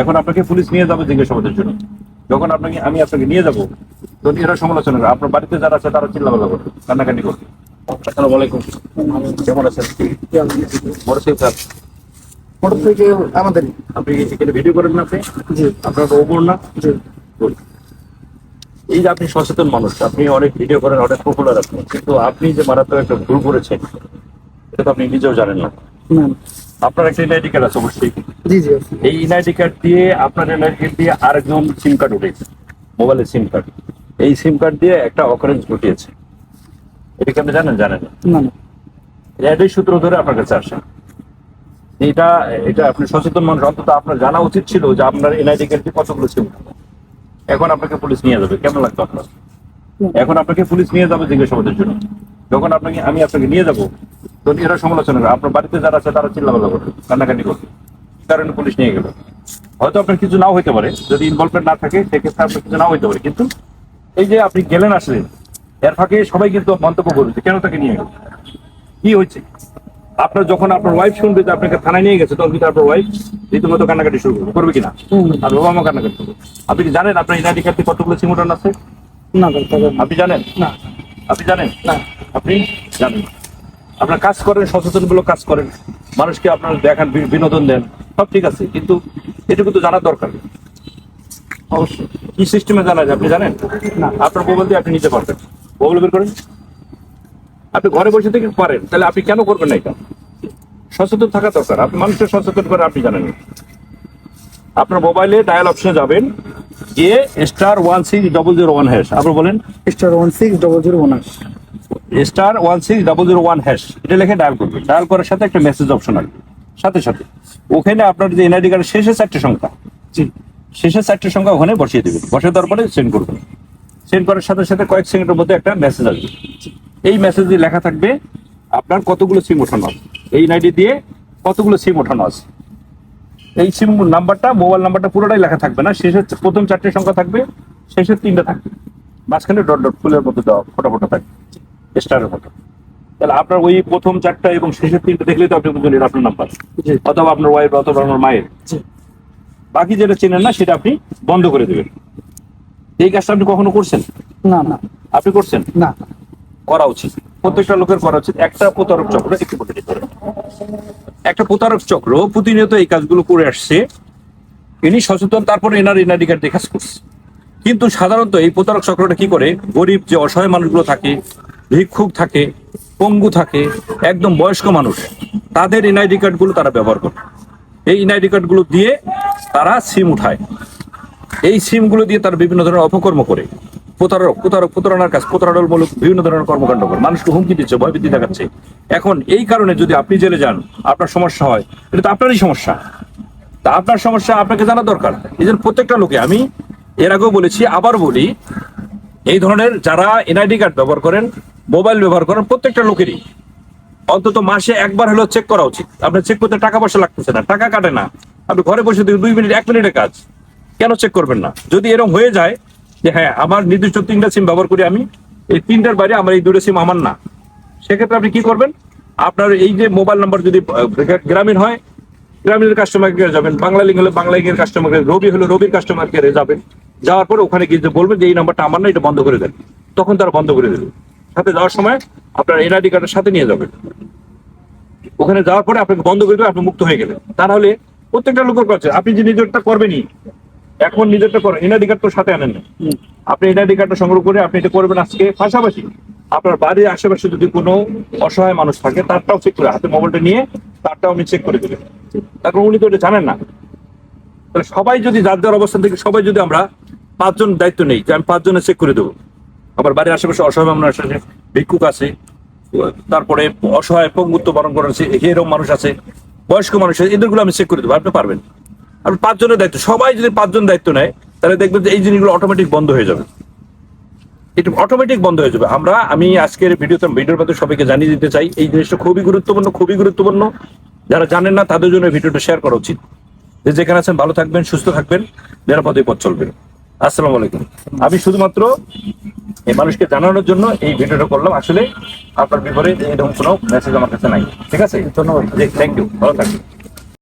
এখন আপনাকে পুলিশ নিয়ে যাবে জিজ্ঞাসাবাদের জন্য। যখন আপনাকে আমি আপনাকে নিয়ে যাব তখন এরা সমালোচনা করে। আপনার বাড়িতে যারা আছে তারা চিল্লাপাল্লা করবে কান্নাকাটি করবে আসসালামু আলাইকুম। কেমন আছেন? বড় সাহেব স্যার। মোটর থেকে আমাদের আপনি এখানে ভিডিও করেন না আপনি? জি। আপনার ওপর না? জি। এই যে আপনি সচেতন মানুষ আপনি অনেক ভিডিও করেন অনেক পপুলার আপনি। কিন্তু আপনি যে মারাত্মক একটা ভুল করেছেন এটা তো আপনি নিজেও জানেন না। আপনার একটা এনআইডি কার্ড আছে অবশ্যই। জি জি এই এনআইডি কার্ড দিয়ে আপনার এনআইডি কার্ড দিয়ে আরেকজন সিম কার্ড উঠেছে মোবাইলের সিম কার্ড এই সিম কার্ড দিয়ে একটা অকারেন্স ঘটিয়েছে। এটা কি আপনি জানেন? জানেন না? এটাই সূত্র ধরে আপনার কাছে আসে। এটা এটা আপনি সচেতন মানুষ অন্তত আপনার জানা উচিত ছিল যে আপনার এনআইডি কার্ডে কতগুলো সিম এখন আপনাকে পুলিশ নিয়ে যাবে। কেমন লাগতো আপনার? এখন আপনাকে পুলিশ নিয়ে যাবে জিজ্ঞাসাবাদের জন্য। যখন আপনাকে আমি আপনাকে নিয়ে যাব তখন এরা সমালোচনা করে আপনার বাড়িতে যারা আছে তারা চিল্লাপাল্লা করবে কান্নাকাটি করবে। কারণ পুলিশ নিয়ে গেল। হয়তো আপনার কিছু নাও হইতে পারে যদি ইনভলভমেন্ট না থাকে সেক্ষেত্রে আপনার কিছু নাও হইতে পারে। কিন্তু এই যে আপনি গেলেন আসলেন এর ফাঁকে সবাই কিন্তু মন্তব্য করবে কেন তাকে নিয়ে গেল? কি হয়েছে? আপনার যখন আপনার ওয়াইফ শুনবে যে আপনাকে থানায় নিয়ে গেছে তখন কিন্তু আপনার ওয়াইফ রীতিমতো কান্নাকাটি শুরু করবে। করবে কিনা? আর বাবা মা কান্নাকাটি করবে। আপনি কি জানেন আপনার ইনাডি কার্ডে কতগুলো সিমোটন আছে না। আপনি জানেন? না। আপনি জানেন? না। আপনি জানেন। আপনার কাজ করেন সচেতনমূলক কাজ করেন। মানুষকে আপনার দেখান বিনোদন দেন। সব ঠিক আছে কিন্তু এটুকু তো জানার দরকার। অবশ্যই। কি সিস্টেমে জানা যায় আপনি জানেন? না। আপনার মোবাইল দিয়ে আপনি নিতে পারবেন। মোবাইল বের করেন। আপনি ঘরে বসে থেকে পারেন তাহলে আপনি কেন করবেন না এটা? সচেতন থাকা দরকার। আপনি মানুষের সচেতন করে আপনি জানেন। আপনার মোবাইলে ডায়াল অপশনে যাবেন। গিয়ে star one six double zero one hash আপনি বলেন। Star one six double zero one star one six double zero one hash এটা লিখে ডায়াল করবে ডায়াল করার সাথে একটা মেসেজ অপশন আসবে। সাথে সাথে। ওখানে আপনার যে এনআইডি কার্ডের শেষে চারটে সংখ্যা। জি। শেষের চারটে সংখ্যা ওখানে বসিয়ে দেবেন। বসিয়ে দেওয়ার পরে সেন্ড করবেন। সেন্ড করার সাথে সাথে কয়েক সেকেন্ডের মধ্যে একটা মেসেজ আসবে। এই মেসেজে লেখা থাকবে আপনার কতগুলো সিম ওঠানো আছে? এই এনআইডি দিয়ে কতগুলো সিম ওঠানো আছে? এই সিম নাম্বারটা মোবাইল নাম্বারটা পুরোটাই লেখা থাকবে না। শেষের প্রথম চারটে সংখ্যা থাকবে শেষের তিনটা থাকবে। মাঝখানে ডট ডট ফুলের মধ্যে দেওয়া ফটো ফটো থাকবে। স্টারের মতো তাহলে আপনার ওই প্রথম চারটা এবং শেষের তিনটা দেখলেই তো আপনি বুঝলেন এটা আপনার নাম্বার অথবা আপনার ওয়াইফ অথবা আপনার মায়ের। বাকি যেটা চেনেন না সেটা আপনি বন্ধ করে দেবেন। এই কাজটা আপনি কখনো করছেন? না না। আপনি করছেন? না। করা উচিত। প্রত্যেকটা লোকের করা উচিত। একটা প্রতারক চক্র একটু বলে দিতে একটা প্রতারক চক্র প্রতিনিয়ত এই কাজগুলো করে আসছে। ইনি সচেতন তারপরে এনার এনারি কার্ড কাজ করছে। কিন্তু সাধারণত এই প্রতারক চক্রটা কি করে? গরিব যে অসহায় মানুষগুলো থাকে ভিক্ষুক থাকে, পঙ্গু থাকে, একদম বয়স্ক মানুষ, তাদের এনআইডি কার্ডগুলো তারা ব্যবহার করে। এই এনআইডি কার্ডগুলো দিয়ে তারা সিম উঠায়। এই সিমগুলো দিয়ে তারা বিভিন্ন ধরনের অপকর্ম করে। প্রতারক প্রতারক, প্রতারণার কাজ প্রতারণামূলক বিভিন্ন ধরনের কর্মকাণ্ড করে। মানুষকে হুমকি দিচ্ছে, ভয়ভীতি দেখাচ্ছে। এখন এই কারণে যদি আপনি জেলে যান, আপনার সমস্যা হয়, এটা তো আপনারই সমস্যা। তা আপনার সমস্যা আপনাকে জানা দরকার। এই জন্য প্রত্যেকটা লোকে, আমি এর আগেও বলেছি, আবার বলি, এই ধরনের যারা এনআইডি কার্ড ব্যবহার করেন মোবাইল ব্যবহার করেন প্রত্যেকটা লোকেরই। অন্তত মাসে একবার হলেও চেক করা উচিত। আপনার চেক করতে টাকা পয়সা লাগতেছে না, টাকা কাটে না। আপনি ঘরে বসে দেখুন দুই মিনিট, এক মিনিটের কাজ। কেন চেক করবেন না? যদি এরকম হয়ে যায় যে হ্যাঁ আমার নির্দিষ্ট তিনটা সিম ব্যবহার করি আমি, এই তিনটার বাইরে আমার এই দুটো সিম আমার না, সেক্ষেত্রে আপনি কি করবেন? আপনার এই যে মোবাইল নাম্বার যদি গ্রামীণ হয়, গ্রামীণের কাস্টমার কেয়ারে যাবেন, বাংলা লিঙ্ক হলে বাংলা লিঙ্কের কাস্টমার কেয়ার রবি হলে রবির কাস্টমার কেয়ারে যাবেন। যাওয়ার পরে ওখানে গিয়ে বলবেন যে এই নাম্বারটা আমার না, এটা বন্ধ করে দেন। তখন তারা বন্ধ করে দেবে। সাথে যাওয়ার সময় আপনার এনআইডি কার্ডের সাথে নিয়ে যাবেন। ওখানে যাওয়ার পরে আপনাকে বন্ধ করে দেবে আপনি মুক্ত হয়ে গেলেন। তাহলে প্রত্যেকটা লোকের কাছে আপনি যে নিজেরটা করবেনই এখন নিজেরটা করেন। এনআইডি কার্ড তো সাথে আনেন না। আপনি এনআইডি কার্ডটা সংগ্রহ করে আপনি এটা করবেন আজকে। পাশাপাশি আপনার বাড়ির আশেপাশে যদি কোনো অসহায় মানুষ থাকে তারটাও চেক করে হাতে মোবাইলটা নিয়ে তারটাও আপনি চেক করে দেবেন। তারপর উনি তো এটা জানেন না। তাহলে সবাই যদি যার যার অবস্থান থেকে সবাই যদি আমরা পাঁচজন দায়িত্ব নেই যে আমি পাঁচজনে চেক করে দেবো। আমার বাড়ির আশেপাশে অসহায় মানুষ আছে, ভিক্ষুক আছে, তারপরে অসহায় পঙ্গুত্ব বরণ করা আছে, এরকম মানুষ আছে, বয়স্ক মানুষ আছে, এদেরগুলো আমি চেক করে দেবো, আপনি পারবেন। আর পাঁচজনের দায়িত্ব, সবাই যদি পাঁচজন দায়িত্ব নেয়, তাহলে দেখবেন যে এই জিনিসগুলো অটোমেটিক বন্ধ হয়ে যাবে। এটা অটোমেটিক বন্ধ হয়ে যাবে। আমরা, আমি আজকের ভিডিওতে, ভিডিওর মধ্যে সবাইকে জানিয়ে দিতে চাই, এই জিনিসটা খুবই গুরুত্বপূর্ণ খুবই গুরুত্বপূর্ণ। যারা জানেন না, তাদের জন্য ভিডিওটা শেয়ার করা উচিত। যে যেখানে আছেন, ভালো থাকবেন, সুস্থ থাকবেন, নিরাপদে পথ চলবেন। আসসালামু আলাইকুম। আমি শুধুমাত্র এই মানুষকে জানানোর জন্য এই ভিডিওটা করলাম। আসলে আপনার বিপরীত এরকম কোনো মেসেজ আমার কাছে নাই। ঠিক আছে? ধন্যবাদ। জি থ্যাংক ইউ ভালো থাকবেন।